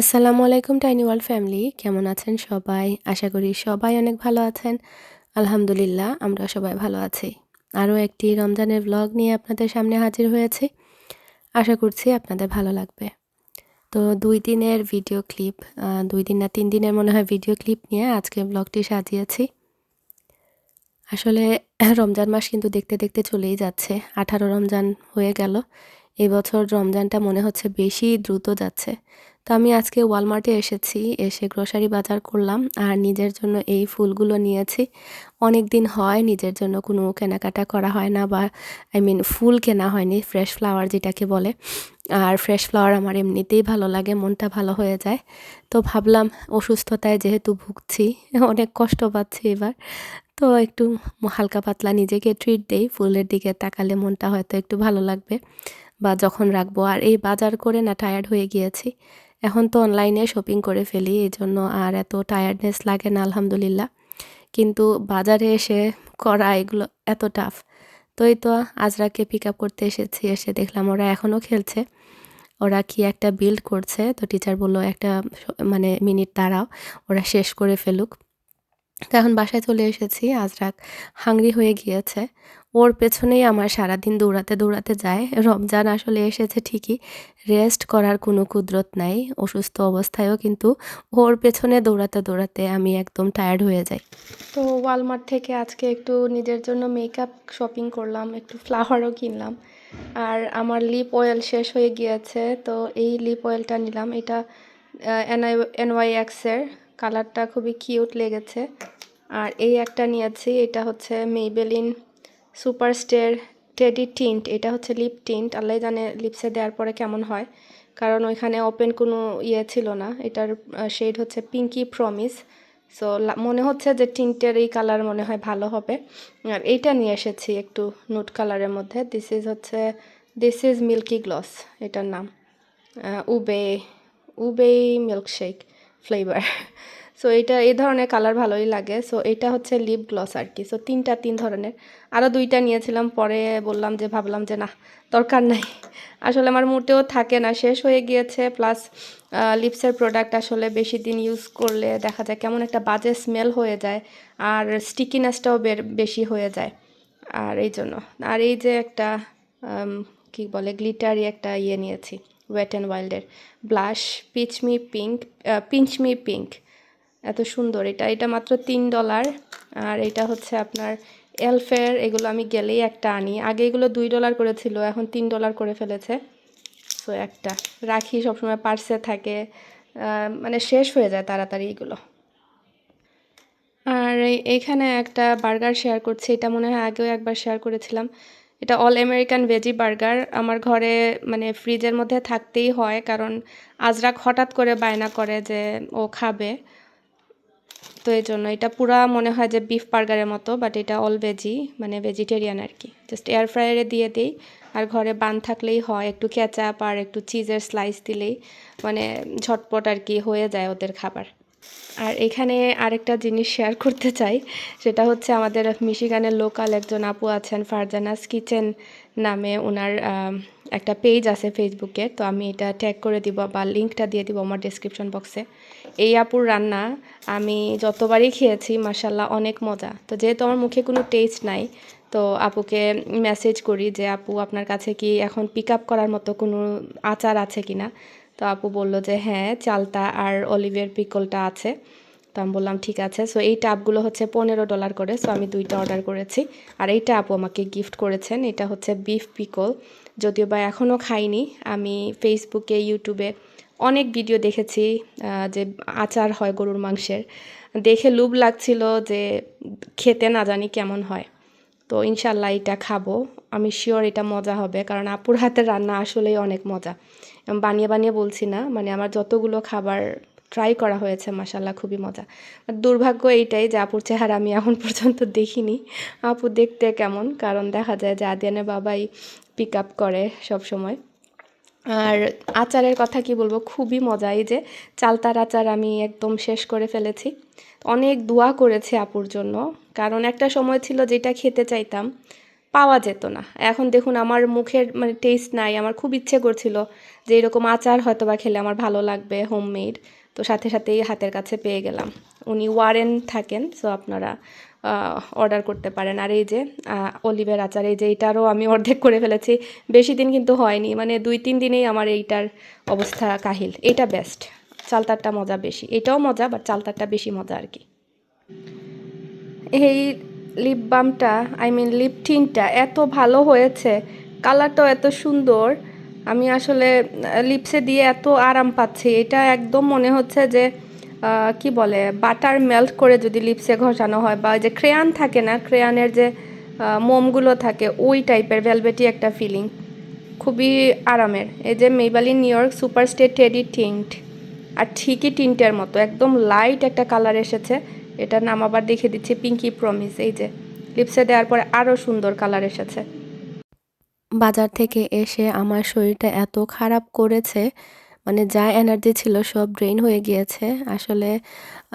আসসালামু আলাইকুম tiny world family, কেমন আছেন সবাই? আশা করি সবাই অনেক ভালো আছেন। আলহামদুলিল্লাহ আমরা সবাই ভালো আছি। আরও একটি রমজানের ব্লগ নিয়ে আপনাদের সামনে হাজির হয়েছি। আশা করছি আপনাদের ভালো লাগবে। তো দুই দিনের ভিডিও ক্লিপ দুই দিন না তিন দিনের মনে হয় ভিডিও ক্লিপ নিয়ে আজকে ব্লগটি সাজিয়েছি। আসলে রমজান মাস কিন্তু দেখতে দেখতে চলেই যাচ্ছে। আঠারো রমজান হয়ে গেল। এবছর রমজানটা মনে হচ্ছে বেশি দ্রুত যাচ্ছে। তো আমি আজকে ওয়ালমার্টে এসেছি, এসে গ্রোসারি বাজার করলাম আর নিজের জন্য এই ফুলগুলো নিয়েছি। অনেক দিন হয় নিজের জন্য কোনো কেনাকাটা করা হয় না বা আই মিন ফুল কেনা হয়নি ফ্রেশ ফ্লাওয়ার যেটাকে বলে। আর ফ্রেশ ফ্লাওয়ার আমার এমনিতেই ভালো লাগে, মনটা ভালো হয়ে যায়। তো ভাবলাম অসুস্থতায় যেহেতু ভুগছি, অনেক কষ্ট পাচ্ছি এবার। তো একটু হালকা পাতলা নিজেকে ট্রিট দেই, ফুলের দিকে তাকালে মনটা হয়তো একটু ভালো লাগবে। বা যখন রাখব, আর এই বাজার করে না টায়ার্ড হয়ে গিয়েছি। এখন তো অনলাইনে শপিং করে ফেলি, এই জন্য আর এত টায়ার্ডনেস লাগে না, আলহামদুলিল্লাহ। কিন্তু বাজারে এসে করা এগুলো এত টাফ তো এই তো আজরাকে পিক আপ করতে এসেছি, এসে দেখলাম ওরা এখনও খেলছে। ওরা কি একটা বিল্ড করছে, তো টিচার বলল একটা মানে মিনিট দাঁড়াও, ওরা শেষ করে ফেলুক। তো এখন বাসায় চলে এসেছি, আজরাক হাংরি হয়ে গিয়েছে। ওর পেছনেই আমার সারাদিন দৌড়াতে দৌড়াতে যায়। রমজান আসলে এসেছে ঠিকই। রেস্ট করার কোনো কুদরত নাই, অসুস্থ অবস্থায়ও কিন্তু ওর পেছনে দৌড়াতে দৌড়াতে আমি একদম টায়ার্ড হয়ে যাই। তো ওয়ালমার্ট থেকে আজকে একটু নিজের জন্য মেকআপ শপিং করলাম, একটু ফ্লাওয়ারও কিনলাম। আর আমার লিপ অয়েল শেষ হয়ে গিয়েছে, তো এই লিপ অয়েলটা নিলাম। এটা এনওয়াই এক্সের কালারটা খুবই কিউট লেগেছে। আর এই একটা নিয়েছি, এটা হচ্ছে Maybelline super stay teddy tint, এটা হচ্ছে লিপ টিন্ট। আল্লাহ জানে লিপসে দেওয়ার পরে কেমন হয়, কারণ ওইখানে ওপেন কোনো ইয়ে ছিল না। এটার শেড হচ্ছে পিঙ্কি প্রমিস সো মনে হচ্ছে যে টিন্টের এই কালার মনে হয় ভালো হবে। আর এইটা নিয়ে এসেছি একটু নুট কালারের মধ্যে। দিস ইজ হচ্ছে দিস ইজ মিল্কি গ্লস এটার নাম। উবে উবে মিল্কশেক ফ্লেভার সো এটা এই ধরনের কালার ভালোই লাগে। সো এটা হচ্ছে লিপ গ্লস আর কি। সো তিনটা, তিন ধরনের। আরও দুইটা নিয়েছিলাম, পরে বললাম যে, ভাবলাম যে, না, দরকার নাই। আসলে আমার মুটেও থাকে না। শেষ হয়ে গিয়েছে প্লাস লিপসের প্রোডাক্ট আসলে বেশি দিন ইউজ করলে দেখা যায় কেমন একটা বাজে স্মেল হয়ে যায় আর স্টিকিনেসটাও বেশি হয়ে যায়। আর এই জন্য। আর এই যে একটা কি বলে গ্লিটারি একটা ইয়ে নিয়েছি wet and ওয়াইল্ডের blush pinch me pink pinch me pink এত সুন্দর। এটা এটা মাত্র তিন ডলার আর এটা হচ্ছে আপনার এলফেয়ার এগুলো আমি গেলেই একটা আনি। আগে এগুলো দুই ডলার করেছিল এখন তিন ডলার করে ফেলেছে। সো একটা রাখি সবসময় পার্সে থাকে। মানে শেষ হয়ে যায় তাড়াতাড়ি এগুলো। আর এইখানে একটা বার্গার শেয়ার করছি। এটা মনে হয় আগেও একবার শেয়ার করেছিলাম। এটা অল আমেরিকান ভেজি বার্গার আমার ঘরে মানে ফ্রিজের মধ্যে থাকতেই হয়। কারণ আজরাক হঠাৎ করে বায়না করে যে ও খাবে। তো এই জন্য এটা পুরা মনে হয় যে বিফ বার্গারের মতো বাট এটা অল ভেজি মানে ভেজিটেরিয়ান আর কি। জাস্ট এয়ার ফ্রায়ারে দিয়ে দিই, আর ঘরে বান থাকলেই হয়, একটু ক্যাচাপ আর একটু চিজের স্লাইস দিলেই মানে ঝটপট আর কি হয়ে যায় ওদের খাবার। আর এখানে আরেকটা জিনিস শেয়ার করতে চাই, সেটা হচ্ছে আমাদের মিশিগানের লোকাল একজন আপু আছেন ফারজানাস কিচেন নামে ওনার একটা পেজ আছে ফেসবুকে তো আমি এটা ট্যাগ করে দিব বা লিঙ্কটা দিয়ে দিব আমার ডিসক্রিপশন বক্সে এই আপুর রান্না আমি যতবারই খেয়েছি মাসাল্লাহ অনেক মজা। তো যেহেতু আমার মুখে কোনো টেস্ট নাই, তো আপুকে মেসেজ করি যে, আপু, আপনার কাছে কি এখন পিক আপ করার মতো কোনো আচার আছে কি না তো আপু বলল যে হ্যাঁ চালতা আর অলিভের পিকলটা আছে। তো আমি বললাম, ঠিক আছে। সো এই টাপগুলো হচ্ছে পনেরো ডলার করে। সো আমি দুইটা অর্ডার করেছি। আর এইটা আপু আমাকে গিফট করেছেন। এটা হচ্ছে বিফ পিকল যদিও বা এখনও খাইনি, আমি ফেসবুকে ইউটিউবে অনেক ভিডিও দেখেছি যে আচার হয় গরুর মাংসের। দেখে লুব লাগছিল যে খেতে না জানি কেমন হয়। তো ইনশাল্লাহ এটা খাব। আমি শিওর এটা মজা হবে, কারণ আপুর হাতের রান্না আসলেই অনেক মজা। বানিয়ে বানিয়ে বলছি না মানে আমার যতগুলো খাবার ট্রাই করা হয়েছে মাসাল্লাহ খুবই মজা। দুর্ভাগ্য এইটাই যে আপুর চেহারা আমি এখন পর্যন্ত দেখিনি। আপু দেখতে কেমন? কারণ দেখা যায় যে আদিয়ানের বাবাই পিক আপ করে সব সময় আর আচারের কথা কি বলব? খুবই মজা। এই যে চালতার আচার আমি একদম শেষ করে ফেলেছি। অনেক দোয়া করেছে আপুর জন্য। কারণ একটা সময় ছিল যেটা খেতে চাইতাম পাওয়া যেত না। এখন দেখুন আমার মুখের মানে টেস্ট নাই, আমার খুব ইচ্ছে করছিল যে এরকম আচার হয়তো বা খেলে আমার ভালো লাগবে হোমমেড তো সাথে সাথেই হাতের কাছে পেয়ে গেলাম। উনি ওয়ারেন থাকেন সো আপনারা অর্ডার করতে পারেন। আর এই যে অলিভের আচার, এই যে এইটারও আমি অর্ধেক করে ফেলেছি। বেশি দিন কিন্তু হয়নি মানে দুই তিন দিনেই আমার এইটার অবস্থা কাহিল। এটা বেস্ট চালতারটা মজা বেশি। এটাও মজা বাট চালতারটা বেশি মজা আর কি। এই লিপ বামটা আই মিন লিপ টিনটা এত ভালো হয়েছে কালারটাও এত সুন্দর, আমি আসলে লিপসে দিয়ে এত আরাম পাচ্ছি। এটা একদম মনে হচ্ছে যে কি বলে বাটার মেল্ট করে যদি লিপসে ঘষানো হয় বা যে ক্রেয়ান থাকে না ক্রেয়ানের যে মোমগুলো থাকে, ওই টাইপের ভেলভেটি একটা ফিলিং খুবই আরামের। এই যে Maybelline New York super stay teddy tint আর ঠিকই টিন্টের মতো, একদম লাইট একটা কালার এসেছে। এটার নাম আবার দেখে দিচ্ছি পিঙ্কি প্রমিস এই যে। লিপসে দেওয়ার পরে আরও সুন্দর কালার এসেছে। বাজার থেকে এসে আমার শরীরটা এত খারাপ করেছে মানে যা এনার্জি ছিল সব ড্রেন হয়ে গিয়েছে। আসলে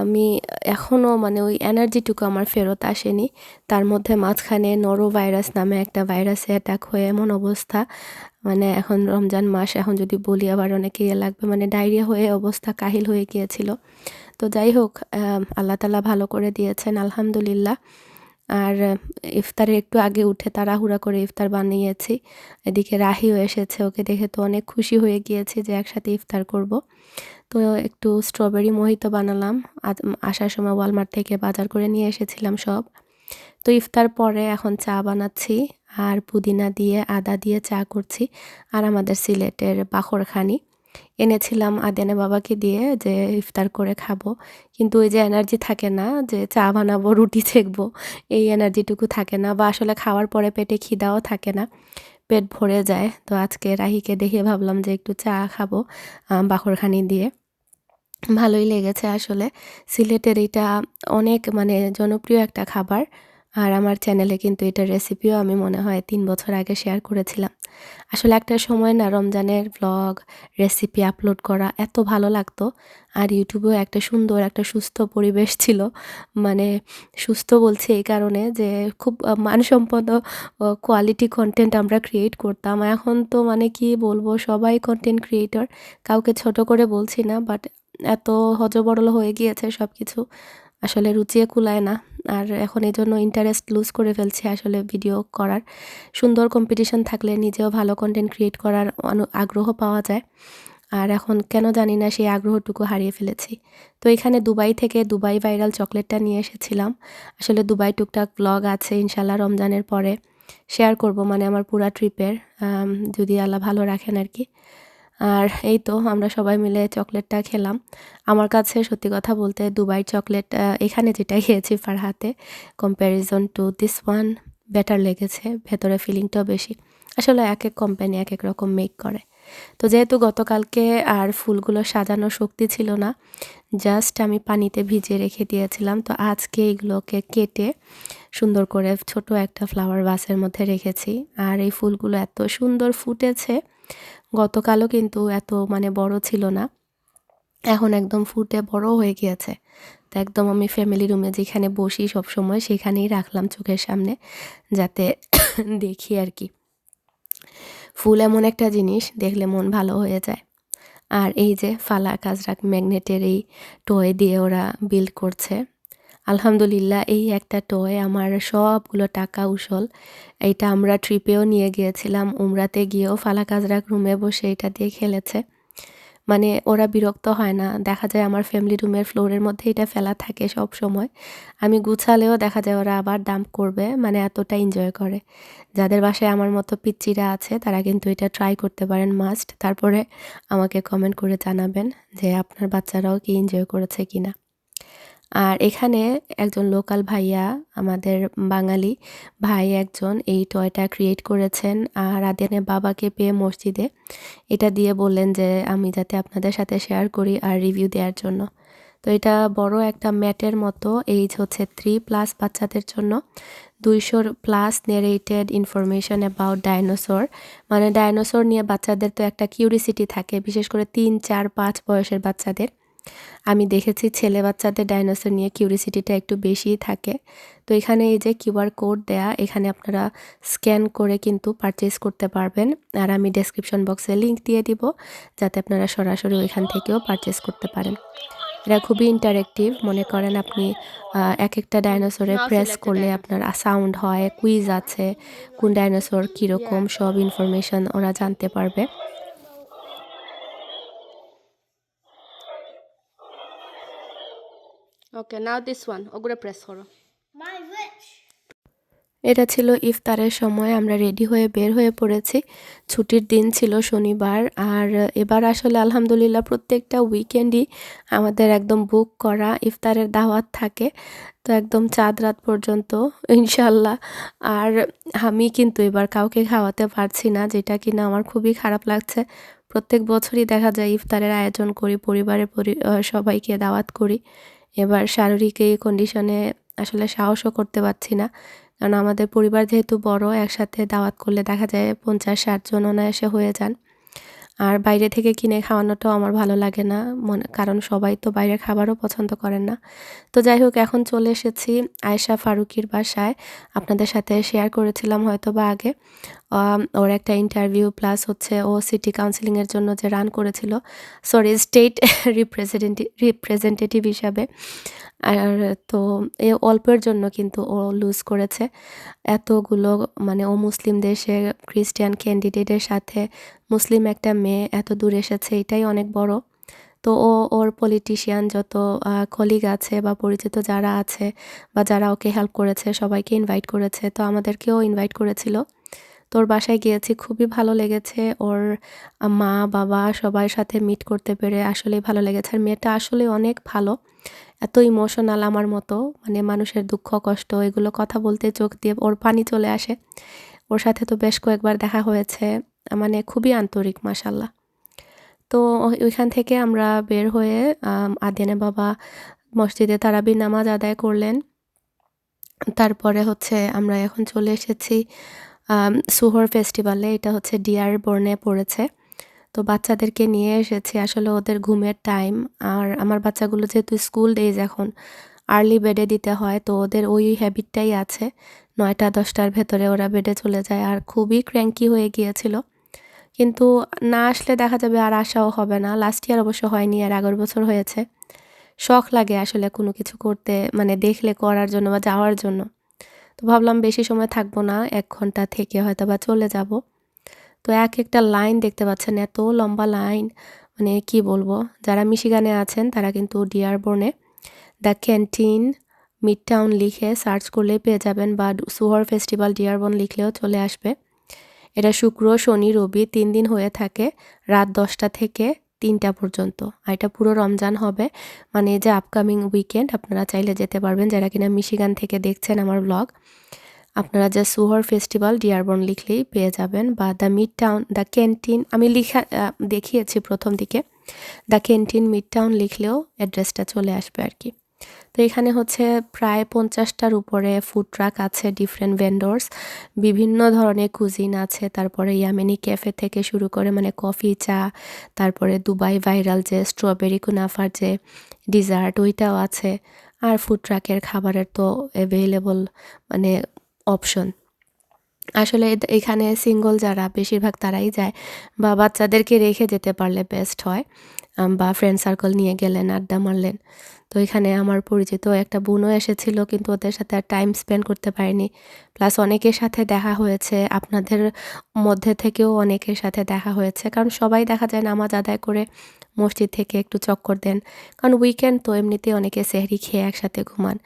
আমি এখনও মানে ওই এনার্জিটুকু আমার ফেরত আসেনি। তার মধ্যে মাঝখানে নরো ভাইরাস নামে একটা ভাইরাসে অ্যাটাক হয়ে এমন অবস্থা। মানে এখন রমজান মাস, এখন যদি বলি আবার অনেকে ইয়ে লাগবে মানে ডায়রিয়া হয়ে অবস্থা, কাহিল হয়ে গিয়েছিল। তো যাই হোক আল্লাহ তালা ভালো করে দিয়েছেন, আলহামদুলিল্লাহ। আর ইফতারে একটু আগে উঠে তাড়াহুড়া করে ইফতার বানিয়েছি। এদিকে রাহিও এসেছে, ওকে দেখে তো অনেক খুশি হয়ে গিয়েছি যে একসাথে ইফতার করব। তো একটু স্ট্রবেরি মোহিত বানালাম আসার সময় ওয়ালমার্ট থেকে বাজার করে নিয়ে এসেছিলাম সব। তো ইফতার পরে এখন চা বানাচ্ছি, আর পুদিনা দিয়ে আদা দিয়ে চা করছি, আর আমাদের সিলেটের বাখরখানি এনেছিলাম আদেনে বাবাকে দিয়ে যে ইফতার করে খাব। কিন্তু ওই যে এনার্জি থাকে না যে চা বানাবো, রুটি ছেঁকবো, এই এনার্জিটুকু থাকে না বা আসলে খাওয়ার পরে পেটে খিদাও থাকে না, পেট ভরে যায়। তো আজকে রাহিকে দেখে ভাবলাম যে একটু চা খাব বাখরখানি দিয়ে। ভালোই লেগেছে আসলে। সিলেটের এটা অনেক মানে জনপ্রিয় একটা খাবার। আর আমার চ্যানেলে কিন্তু এটা রেসিপিও আমি মনে হয় তিন বছর আগে শেয়ার করেছিলাম। আসলে একটা সময় না রমজানের ব্লগ রেসিপি আপলোড করা এত ভালো লাগতো আর ইউটিউবেও একটা সুন্দর, একটা সুস্থ পরিবেশ ছিল। মানে সুস্থ বলছে এই কারণে যে খুব মানসম্পন্ন কোয়ালিটি কন্টেন্ট আমরা ক্রিয়েট করতাম। এখন তো মানে কি বলব, সবাই কন্টেন্ট ক্রিয়েটর কাউকে ছোট করে বলছি না বাট এত হজবরল হয়ে গিয়েছে সব কিছু আসলে রুচিয়ে কুলায় না। আর এখন এই জন্য ইন্টারেস্ট লুজ করে ফেলছি আসলে ভিডিও করার। সুন্দর কম্পিটিশন থাকলে নিজেও ভালো কন্টেন্ট ক্রিয়েট করার আগ্রহ পাওয়া যায়। আর এখন কেন জানি না সেই আগ্রহটুকু হারিয়ে ফেলেছি। তো এখানে দুবাই থেকে দুবাই ভাইরাল চকলেটটা নিয়ে এসেছিলাম। আসলে দুবাই টুকটাক ব্লগ আছে ইনশাল্লাহ রমজানের পরে শেয়ার করব মানে আমার পুরা ট্রিপের যদি আল্লাহ ভালো রাখেন আর কি। আর এই তো আমরা সবাই মিলে চকলেটটা খেলাম। আমার কাছে সত্যি কথা বলতে দুবাই চকলেট এখানে যেটা খেয়েছি ফারহাতে comparison to this one better লেগেছে, ভেতরে ফিলিংটাও বেশি। আসলে এক এক কোম্পানি এক এক রকম মেক করে। তো যেহেতু গতকালকে আর ফুলগুলো সাজানোর শক্তি ছিল না জাস্ট আমি পানিতে ভিজিয়ে রেখে দিয়েছিলাম। তো আজকে এগুলোকে কেটে সুন্দর করে ছোট একটা ফ্লাওয়ার বাসের মধ্যে রেখেছি। আর এই ফুলগুলো এত সুন্দর ফুটেছে গতকালও কিন্তু এত মানে বড় ছিল না। এখন একদম ফুটে বড় হয়ে গিয়েছে। তো একদম আমি ফ্যামিলি রুমে যেখানে বসি সব সময় সেখানেই রাখলাম চোখের সামনে, যাতে দেখি আর কি। ফুল এমন একটা জিনিস, দেখলে মন ভালো হয়ে যায়। আর এই যে ফালা কাজরাক ম্যাগনেটের এই টয় দিয়ে ওরা বিল্ড করছে। আলহামদুলিল্লাহ, এই একটা টয় আমার সবগুলো টাকা উসল। এইটা আমরা ট্রিপেও নিয়ে গিয়েছিলাম, উমরাতে গিয়েও ফালা কাজরাক রুমে বসে এটা দিয়ে খেলেছে। মানে ওরা বিরক্ত হয় না, দেখা যায় আমার ফ্যামিলি রুমের ফ্লোরের মধ্যে এটা ফেলা থাকে সব সময়। আমি গুছালেও দেখা যায় ওরা আবার ডাম্প করবে মানে এতটা এনজয় করে। যাদের বাসায় আমার মতো পিচ্চিরা আছে, তারা কিন্তু এটা ট্রাই করতে পারেন মাস্ট তারপরে আমাকে কমেন্ট করে জানাবেন যে আপনার বাচ্চারাও কি এনজয় করেছে কিনা। আর এখানে একজন লোকাল ভাইয়া, আমাদের বাঙালি ভাই একজন এই টয়টা ক্রিয়েট করেছেন আর আদেনে বাবাকে পেয়ে মসজিদে। এটা দিয়ে বললেন যে, আমি যাতে আপনাদের সাথে শেয়ার করি আর রিভিউ দেওয়ার জন্য। তো এটা বড় একটা ম্যাটের মতো এইজ হচ্ছে থ্রি প্লাস বাচ্চাদের জন্য। দুইশোর plus narrated information about dinosaur মানে ডাইনোসর নিয়ে বাচ্চাদের তো একটা কিউরিসিটি থাকে, বিশেষ করে তিন, চার, পাঁচ বয়সের বাচ্চাদের। আমি দেখেছি ছেলে বাচ্চাদের ডাইনোসর নিয়ে কিউরিসিটিটা একটু বেশিই থাকে। তো এখানে এই যে কিউআর কোড দেয়া এখানে আপনারা স্ক্যান করে কিন্তু পারচেস করতে পারবেন। আর আমি ডেসক্রিপশন বক্সে লিংক দিয়ে দিব যাতে আপনারা সরাসরি ওইখান থেকেও পারচেস করতে পারেন। এটা খুবই ইন্টারেক্টিভ মনে করেন আপনি এক একটা ডাইনোসরে প্রেস করলে আপনার সাউন্ড হয় কুইজ আছে কোন ডাইনোসর কীরকম সব ইনফরমেশন ওরা জানতে পারবে। Okay, নাও দিস ওয়ান ওগুলো প্রেস করো। এটা ছিল ইফতারের সময় আমরা রেডি হয়ে বের হয়ে পড়েছি। ছুটির দিন ছিল শনিবার আর এবার আসলে আলহামদুলিল্লাহ প্রত্যেকটা উইকেন্ডই আমাদের একদম বুক করা ইফতারের দাওয়াত থাকে। তো একদম চাঁদ রাত পর্যন্ত ইনশাল্লাহ আর আমি কিন্তু এবার কাউকে খাওয়াতে পারছি না যেটা কিনা আমার খুবই খারাপ লাগছে। প্রত্যেক বছরই দেখা যায় ইফতারের আয়োজন করি পরিবারের পরি সবাইকে দাওয়াত করি। এবার শারীরিক এই কন্ডিশনে আসলে সাহসও করতে পারছি না। কারণ আমাদের পরিবার যেহেতু বড়, একসাথে দাওয়াত করলে দেখা যায় পঞ্চাশ, ষাট জন অনায়াসে হয়ে যান। আর বাইরে থেকে কিনে খাওয়ানোটাও আমার ভালো লাগে না। মনে, কারণ সবাই তো বাইরের খাবারও পছন্দ করেন না। তো যাই হোক, এখন চলে এসেছি আয়েশা ফারুকির বাসায়। আপনাদের সাথে শেয়ার করেছিলাম হয়তো বা আগে। ওর একটা ইন্টারভিউ প্লাস হচ্ছে ও সিটি কাউন্সিলিংয়ের জন্য যে রান করেছিল। সরি স্টেট রিপ্রেজেন্টেটিভ রিপ্রেজেন্টেটিভ হিসাবে। আর তো এ অল্পের জন্য কিন্তু ও লুজ করেছে। এতগুলো মানে ও মুসলিম দেশে খ্রিস্টান ক্যান্ডিডেটের সাথে মুসলিম একটা মেয়ে এত দূর এসেছে, এটাই অনেক বড়। তো ও, ওর পলিটিশিয়ান যত কলিগ আছে বা পরিচিত যারা আছে বা যারা ওকে হেল্প করেছে, সবাইকে ইনভাইট করেছে। তো আমাদেরকেও ইনভাইট করেছিল। তোর বাসায় গিয়েছি, খুবই ভালো লেগেছে। ওর মা, বাবা সবার সাথে মিট করতে পেরে আসলেই ভালো লেগেছে। আর মেয়েটা আসলে অনেক ভালো, এত ইমোশনাল আমার মতো মানে মানুষের দুঃখ, কষ্ট, এগুলো কথা বলতে চোখ দিয়ে ওর পানি চলে আসে। ওর সাথে তো বেশ কয়েকবার দেখা হয়েছে মানে খুবই আন্তরিক মাসাল্লাহ তো ওইখান থেকে আমরা বের হয়ে আদেনে বাবা মসজিদে তারাবির নামাজ আদায় করলেন। তারপরে হচ্ছে আমরা এখন চলে এসেছি সুহর ফেস্টিভ্যালে এটা হচ্ছে ডিয়ার বর্নে পড়েছে। তো বাচ্চাদেরকে নিয়ে এসেছি আসলে ওদের ঘুমের টাইম। আর আমার বাচ্চাগুলো যেহেতু স্কুল ডেজ এখন, আর্লি বেডে দিতে হয়, তো ওদের ওই হ্যাবিটটাই আছে। নয়টা, দশটার ভেতরে ওরা বেডে চলে যায়। আর খুবই ক্র্যাঙ্কি হয়ে গিয়েছিল। কিন্তু না আসলে দেখা যাবে আর আসাও হবে না। লাস্ট ইয়ার অবশ্য হয়নি আর আগের বছর হয়েছে। শখ লাগে আসলে কোনো কিছু করতে মানে দেখলে করার জন্য বা যাওয়ার জন্য। তো ভাবলাম বেশি সময় থাকব না, এক ঘণ্টা থেকে হয়তো বা চলে যাব। তো এক একটা লাইন দেখতে পাচ্ছেন, এত লম্বা লাইন মানে কি বলব? যারা মিশিগানে আছেন তারা কিন্তু ডিয়ারবোর্নে দ্য ক্যান্টিন মিড টাউন লিখে সার্চ করলেই পেয়ে যাবেন বা সুহর ফেস্টিভ্যাল ডিয়ারবন লিখলেও চলে আসবে। এটা শুক্র, শনি, রবি তিন দিন হয়ে থাকে, রাত দশটা থেকে তিনটা পর্যন্ত। আর এটা পুরো রমজান হবে। মানে যে আপকামিং উইকেন্ড আপনারা চাইলে যেতে পারবেন। যারা কিনা মিশিগান থেকে দেখছেন আমার ব্লগ আপনারা যা সুহর ফেস্টিভ্যাল ডিয়ারবন লিখলেই পেয়ে যাবেন বা the mid town the canteen আমি লিখা দেখিয়েছি প্রথম দিকে। দ্য ক্যান্টিন মিড টাউন লিখলেও অ্যাড্রেসটা চলে আসবে আর কি। তো এখানে হচ্ছে প্রায় পঞ্চাশটার উপরে ফুড ট্রাক আছে ডিফারেন্ট ভেন্ডর্স বিভিন্ন ধরনের কুজিন আছে। তারপরে ইয়ামেনি ক্যাফে থেকে শুরু করে মানে কফি চা, তারপরে দুবাই ভাইরাল যে স্ট্রবেরি কুনাফার যে ডিজার্ট ওইটাও আছে। আর ফুড ট্রাকের খাবারের তো অ্যাভেলেবল মানে অপশন আসলে এখানে সিঙ্গল যারা বেশিরভাগ তারাই যায় বা বাচ্চাদেরকে রেখে যেতে পারলে বেস্ট হয়। বা ফ্রেন্ড সার্কেল নিয়ে গেলেন, আড্ডা মারলেন। তো এখানে আমার পরিচিত একটা বোনও এসেছিল কিন্তু ওদের সাথে আর টাইম স্পেন্ড করতে পারিনি। প্লাস অনেকের সাথে দেখা হয়েছে, আপনাদের মধ্যে থেকেও অনেকের সাথে দেখা হয়েছে। কারণ সবাই দেখা যায় নামাজ আদায় করে মসজিদ থেকে একটু চক্কর দেন। কারণ উইকেন্ড তো এমনিতে অনেকে সেহরি খেয়ে একসাথে ঘুমান।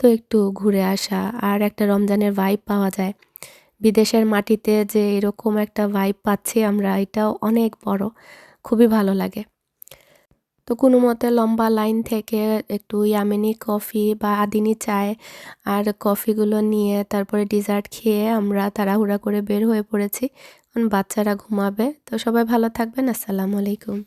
তো একটু ঘুরে আসা আর একটা রমজানের ভাইব পাওয়া যায়। বিদেশের মাটিতে যে এরকম একটা ভাইব পাচ্ছি আমরা, এটাও অনেক বড়। খুবই ভালো লাগে। তো কোনো মতে লম্বা লাইন থেকে একটু ইয়ামিনি কফি বা আদিনি চায় আর কফিগুলো নিয়ে তারপরে ডিজার্ট খেয়ে আমরা তাড়াহুড়া করে বের হয়ে পড়েছি। কারণ বাচ্চারা ঘুমাবে। তো সবাই ভালো থাকবেন। আসসালামু আলাইকুম।